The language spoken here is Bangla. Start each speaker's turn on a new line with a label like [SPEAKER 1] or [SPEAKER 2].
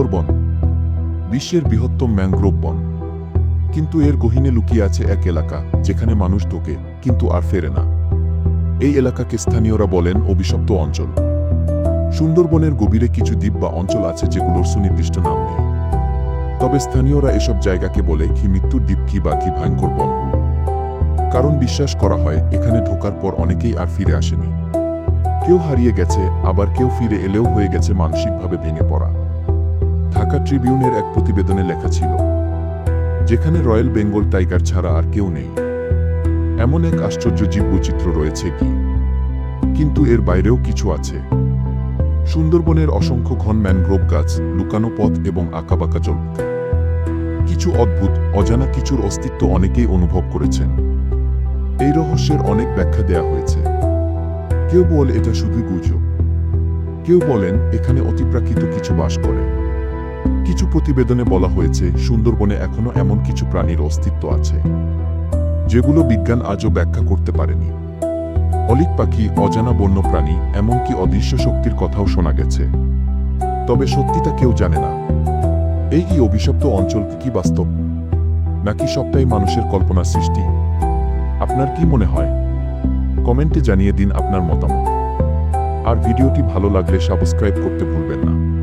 [SPEAKER 1] সুন্দরবন বিশ্বের বৃহত্তম ম্যানগ্রোভ বন। কিন্তু এর গহীনে লুকিয়ে আছে এক এলাকা, যেখানে মানুষ ঢোকে, কিন্তু আর ফেরে না। এই এলাকাকে স্থানীয়রা বলেন অভিশপ্ত অঞ্চল। সুন্দরবনের গভীরে কিছু দ্বীপ বা অঞ্চল আছে যেগুলোর সুনির্দিষ্ট নাম নেই। তবে স্থানীয়রা এসব জায়গাকে বলে কি মৃত্যুর দ্বীপ কি বা কি ভয়ঙ্কর বন। কারণ বিশ্বাস করা হয়, এখানে ঢোকার পর অনেকেই আর ফিরে আসেনি। কেউ হারিয়ে গেছে, আবার কেউ ফিরে এলেও হয়ে গেছে মানসিকভাবে ভেঙে পড়া। ঢাকা ট্রিবিউনের এক প্রতিবেদনে লেখা ছিল, যেখানে রয়্যাল বেঙ্গল টাইগার ছাড়া আর কেউ নেই। এমন এক আশ্চর্য জীববৈচিত্র্য রয়েছে কি? কিন্তু এর বাইরেও কিছু আছে। সুন্দরবনের অসংখ্য ঘন ম্যানগ্রোভ গাছ, লুকানো পথ এবং আঁকাবাঁকা জলপথ। কিছু অদ্ভুত, অজানা কিছুর অস্তিত্ব অনেকেই অনুভব করেছেন। এই রহস্যের অনেক ব্যাখ্যা দেয়া হয়েছে। কেউ বলে এটা শুধুই গুজব। কেউ বলেন এখানে অতিপ্রাকৃত কিছু বাস করে। কিছু প্রতিবেদনে বলা হয়েছে, সুন্দরবনে এখনও এমন কিছু প্রাণীর অস্তিত্ব আছে, যেগুলো বিজ্ঞান আজও ব্যাখ্যা করতে পারেনি। অলিক পাখি, অজানা বন্য প্রাণী, এমনকি অদৃশ্য শক্তির কথাও শোনা গেছে। তবে সত্যিটা কেউ জানে না। এই কি অভিশপ্ত অঞ্চল কি বাস্তব? নাকি সবটাই মানুষের কল্পনার সৃষ্টি? আপনার কি মনে হয়? কমেন্টে জানিয়ে দিন আপনার মতামত। আর ভিডিওটি ভালো লাগলে সাবস্ক্রাইব করতে ভুলবেন না।